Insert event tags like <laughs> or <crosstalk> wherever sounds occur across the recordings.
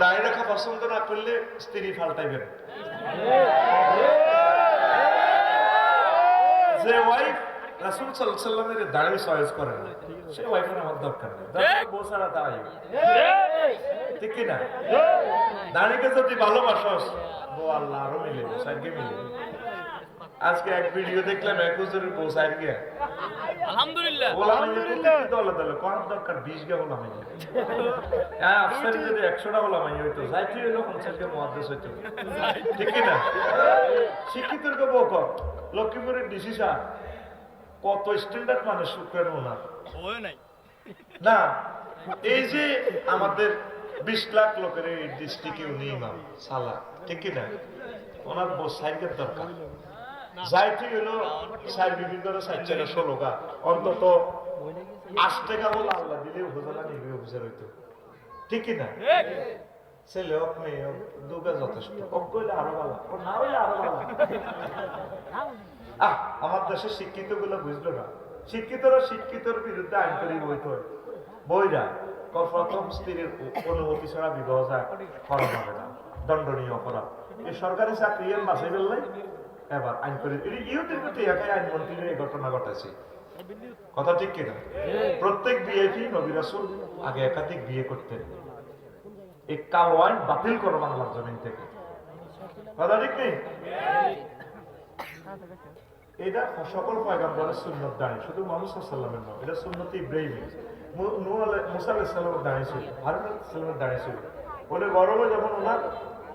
দাঁড়িয়ে রাখা পছন্দ না করলে স্ত্রী ফাল্টাইবেন যে ওয়াইফ রাসুল সাল্লামের দাঁড়িয়ে চয়েস করে না সে ওয়াইফের আমার দরকার নেই। বউ ছাড়া দাঁড়িয়ে ঠিক। কি না দাঁড়িয়ে যদি ভালোবাসস বউ আল্লাহ আরও মিলে সাইডকে মিলে আজকে এক ভিডিও দেখলাম এক বউ সাইড গিয়া। আলহামদুলিল্লাহ। গোলামি দলে দলে? করার দরকার? বিশ গে গোলামি <laughs> হ্যাঁ আফসারি যদি একশোটা গোলামি হইতো। যাইতে হইল পঞ্চাশকে মহাদেশ হইতো। ঠিক না শিক্ষিতের কে বক লক্ষ্মীপুরের ডিসি সাহেব কত স্ট্যান্ডার্ড মানুষ ওনার না এই যে আমাদের বিশ লাখ লোকের এই ডিস্ট্রিক্টে উনি ইমাম সালা ঠিক কি না ওনার সাইকের দরকার। যাইতে হলো সাইড বিভিন্ন সাইড চাইলে ষোলো গা। অন্তত আট টাকা বলে আল্লাহ দিলে অফিসার হইতো। ঠিক না ছেলে হোক মেয়ে হোক দুগা যথেষ্ট। আরও ভালো। ও না হইলে আরও ভালো। আহ আমার দেশের শিক্ষিতগুলো বুঝলো না। শিক্ষিতরা শিক্ষিতর বিরুদ্ধে আইন করি বইতে বইরা প্রথম স্ত্রীর অনুমতি ছাড়া বিবাহ করা যাবে না। দণ্ডনীয় অপরাধ। এই সরকারি চাকরি মাসে ফেললে এবার আইন করে ইউটিউব প্রতি একাই আইনমন্ত্রীর এই ঘটনা ঘটেছে কথা ঠিক কিনা? প্রত্যেক বিয়েটি নবী রাসূল আগে একাধিক বিয়ে করতেন। এই কালো আইন বাতিল করো বাংলার জমিন থেকে। কথা ঠিক নেই? এটা সকল পয়গাম্বরের সুন্নত দাঁড়িয়ে শুধু মানুষ সাল্লামের নয় এটা সুন্নত ইব্রাহিমের। মুসা আলাইসাল্লামের দাঁড়িয়ে ছিল হারুন সাল্লামের দাঁড়িয়ে ছিল। বলে গরমে যখন ওনার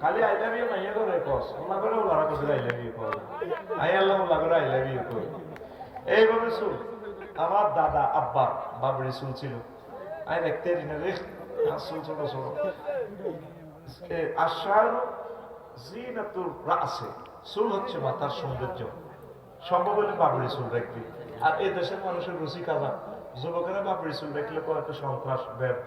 খালি আই লাভ ইউ মাইয়া করে কস। ওলা করে ওলা রাখো আই লাভ ইউ কর। আই আল্লাহ ওলা করে আই লাভ ইউ কর। এইভাবে চুল আমার দাদা, আব্বা, বাবরি চুল আই দেখতে দিনে রে চুল ছোট ছোট। আশার জিনাতুর রাসে, চুল হচ্ছে মাথার সৌন্দর্য। সম্ভব হলে বাবরি চুল রাখবি। আর এই দেশের মানুষের রুচি কাজা যুবকেরা বাবরি চুল রাখলে কয়েকটা সন্ত্রাস ব্যর্থ।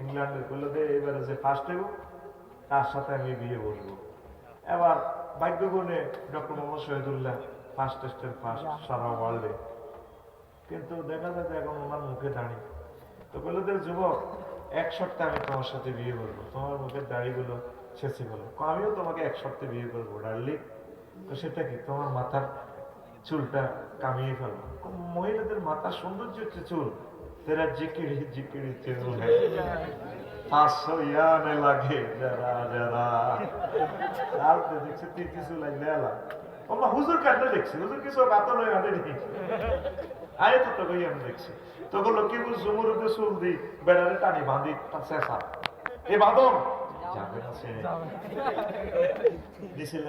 ইংল্যান্ডের বলল যে এবারে যে ফার্স্ট হইব তার সাথে আমি বিয়ে বসবো। এবার ভাগ্যগুণে ডক্টর মোহাম্মদ শহীদুল্লাহ ফার্স্ট টেস্টের ফার্স্ট সারা ওয়ার্ল্ডে কিন্তু দেখা যায় যে এখন ওনার মুখে দাঁড়িয়ে তো বলল যে যুবক, এক শর্তে আমি তোমার সাথে বিয়ে করব তোমার মুখের দাড়িগুলো ছেঁচে বলো। আমিও তোমাকে এক শর্তে বিয়ে করব ডার্লিং তো সেটা কি? তোমার মাথার চুলটা কামিয়ে ফেলব। মহিলাদের মাথার সৌন্দর্য হচ্ছে চুল। চুল পাঁচশো ইয়ানে লাগে যারা যারা আর তো দেখছি তিন কিছু লাগলে এলা আমরা হুজুর কাটলে দেখছি হুজুর কিছু কাতল হয়ে হাতে দেখি আয় তো তোকে আমি দেখছি তোকে লক্ষ্মীপুর জুমুরুতে চুল দি বেড়ালে টানি বাঁধি এ বাঁধন যাবে না সে দিছিল